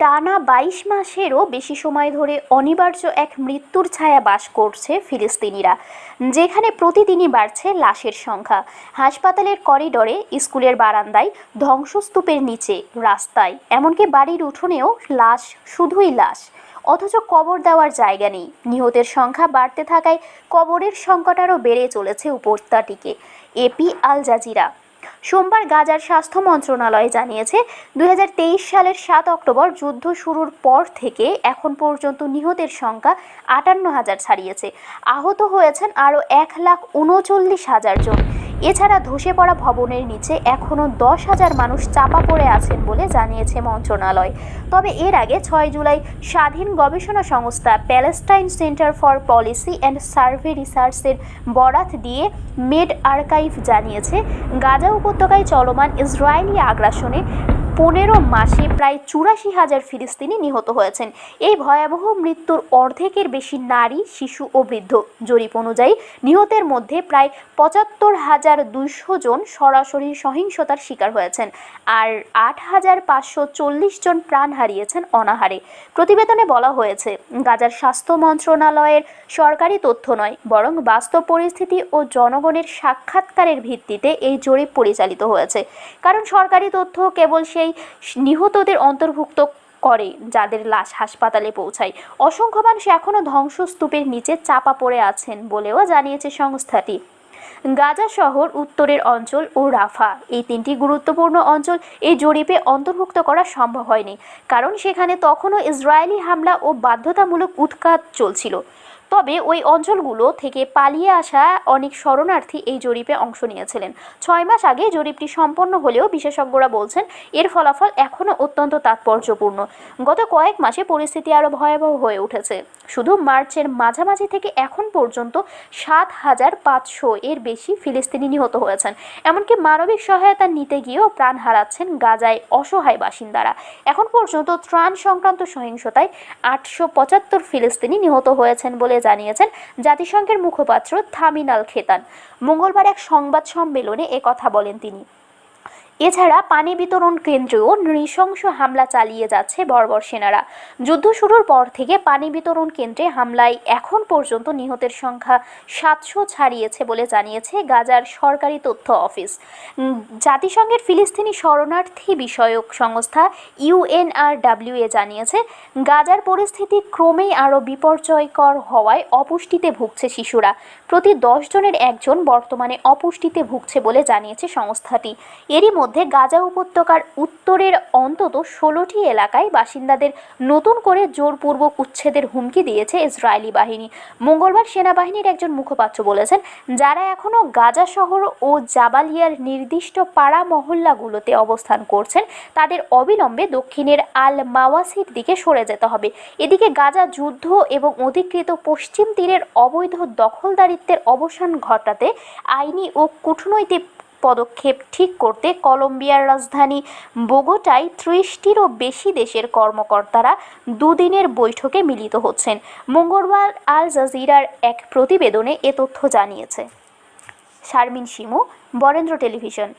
টানা বাইশ মাসেরও বেশি সময় ধরে অনিবার্য এক মৃত্যুর ছায়া বাস করছে ফিলিস্তিনিরা, যেখানে প্রতিদিনই বাড়ছে লাশের সংখ্যা। হাসপাতালের করিডরে, স্কুলের বারান্দায়, ধ্বংসস্তূপের নিচে, রাস্তায়, এমনকি বাড়ির উঠোনেও লাশ, শুধুই লাশ। অথচ কবর দেওয়ার জায়গা নেই। নিহতের সংখ্যা বাড়তে থাকায় কবরের সংকট আরও বেড়ে চলেছে উপত্যকাটিকে। AP Al Jazeera. সোমবার গাজার স্বাস্থ্য মন্ত্রণালয় জানিয়েছে দুই হাজার তেইশ সালের সাত অক্টোবর যুদ্ধ শুরুর পর থেকে এখন পর্যন্ত নিহতের সংখ্যা আটান্ন হাজার ছাড়িয়েছে। আহত হয়েছেন আরও এক লাখ উনচল্লিশ হাজার জন। এছাড়া ধসে পড়া ভবনের নিচে এখনও দশ হাজার মানুষ চাপা পড়ে আছেন বলে জানিয়েছে মন্ত্রণালয়। তবে এর আগে ছয় জুলাই স্বাধীন গবেষণা সংস্থা Palestine centre for policy and survey রিসার্চের বরাত দিয়ে মেড আর্কাইভ জানিয়েছে, গাজা উপত্যকায় চলমান ইসরায়েলি আগ্রাসনে পনেরো মাসে প্রায় চুরাশি হাজার ফিলিস্তিনি নিহত হয়েছেন। এই ভয়াবহ মৃত্যুর অর্ধেকের বেশি নারী, শিশু ও বৃদ্ধ। জরিপ অনুযায়ী নিহতের মধ্যে প্রায় পঁচাত্তর হাজার দুইশো জন সরাসরি সহিংসতার শিকার হয়েছেন আর আট হাজার পাঁচশো চল্লিশ জন প্রাণ হারিয়েছেন অনাহারে। প্রতিবেদনে বলা হয়েছে, গাজার স্বাস্থ্য মন্ত্রণালয়ের সরকারি তথ্য নয়, বরং বাস্তব পরিস্থিতি ও জনগণের সাক্ষাৎকারের ভিত্তিতে এই জরিপ পরিচালিত হয়েছে। কারণ সরকারি তথ্য কেবল সেই নিহতদের অন্তর্ভুক্ত করে, যাদের লাশ হাসপাতালে পৌঁছায়। অসংখ্য মানুষ এখনও ধ্বংসস্তূপের নিচে চাপা পড়ে আছেন বলেও জানিয়েছে সংস্থাটি। গাজা শহর উত্তরের অঞ্চল ও রাফা, এই তিনটি গুরুত্বপূর্ণ অঞ্চল এই জরিপে অন্তর্ভুক্ত করা সম্ভব হয়নি, কারণ সেখানে তখনও ইসরায়েলি হামলা ও বাধ্যতামূলক উৎখাত চলছিল। তবে ওই অঞ্চলগুলো থেকে পালিয়ে আসা অনেক শরণার্থী এই জরিপে অংশ নিয়েছিলেন। ছয় মাস আগে জরিপটি সম্পন্ন হলেও বিশেষজ্ঞরা বলছেন, এর ফলাফল এখনও অত্যন্ত তাৎপর্যপূর্ণ। গত কয়েক মাসে পরিস্থিতি আরও ভয়াবহ হয়ে উঠেছে। শুধু মার্চের মাঝামাঝি থেকে এখন পর্যন্ত সাত হাজার পাঁচশো এর বেশি ফিলিস্তিনি নিহত হয়েছেন। এমনকি মানবিক সহায়তা নিতে গিয়েও প্রাণ হারাচ্ছেন গাজায় অসহায় বাসিন্দারা। এখন পর্যন্ত ত্রাণ সংক্রান্ত সহিংসতায় আটশো পঁচাত্তর ফিলিস্তিনি নিহত হয়েছেন বলে জানিয়েছেন জাতিসংঘের মুখপাত্র থামিনাল খেতান। মঙ্গলবার এক সংবাদ সম্মেলনে কথা বলেন তিনি। এছাড়া পানি বিতরণ কেন্দ্রেও নৃশংস হামলা চালিয়ে যাচ্ছে বর্বর সেনারা। যুদ্ধ শুরুর পর থেকে পানি বিতরণ কেন্দ্রে হামলায় এখন পর্যন্ত নিহতের সংখ্যা সাতশো ছাড়িয়েছে বলে জানিয়েছে গাজার সরকারি তথ্য অফিস। জাতিসংঘের ফিলিস্তিনি শরণার্থী বিষয়ক সংস্থা ইউএনআরডাব্লিউ এ জানিয়েছে, গাজার পরিস্থিতি ক্রমেই আরও বিপর্যয়কর হওয়ায় অপুষ্টিতে ভুগছে শিশুরা। প্রতি দশ জনের একজন বর্তমানে অপুষ্টিতে ভুগছে বলে জানিয়েছে সংস্থাটি। এরই মধ্যে গাজা উপত্যকার উত্তরের অন্তত ষোলোটি এলাকায় বাসিন্দাদের নতুন করে জোরপূর্বক উচ্ছেদের হুমকি দিয়েছে ইসরায়েলি বাহিনী। মঙ্গলবার সেনাবাহিনীর একজন মুখপাত্র বলেছেন, যারা এখনও গাজা শহর ও জাবালিয়ার নির্দিষ্ট পাড়া মহল্লাগুলোতে অবস্থান করছেন, তাদের অবিলম্বে দক্ষিণের আল মাওয়াসির দিকে সরে যেতে হবে। এদিকে গাজা যুদ্ধ এবং অধিকৃত পশ্চিম তীরের অবৈধ দখলদারিত্বের অবসান ঘটাতে আইনি ও কূটনৈতিক পদক্ষেপ ঠিক করতে কলম্বিয়ার রাজধানী বোগোটায় ত্রিশটিরও বেশি দেশের কর্মকর্তারা দুদিনের বৈঠকে মিলিত হচ্ছেন। মঙ্গলবার আল জাজিরার এক প্রতিবেদনে এ তথ্য জানিয়েছে। শারমিন শিমু, বরেন্দ্র টেলিভিশন।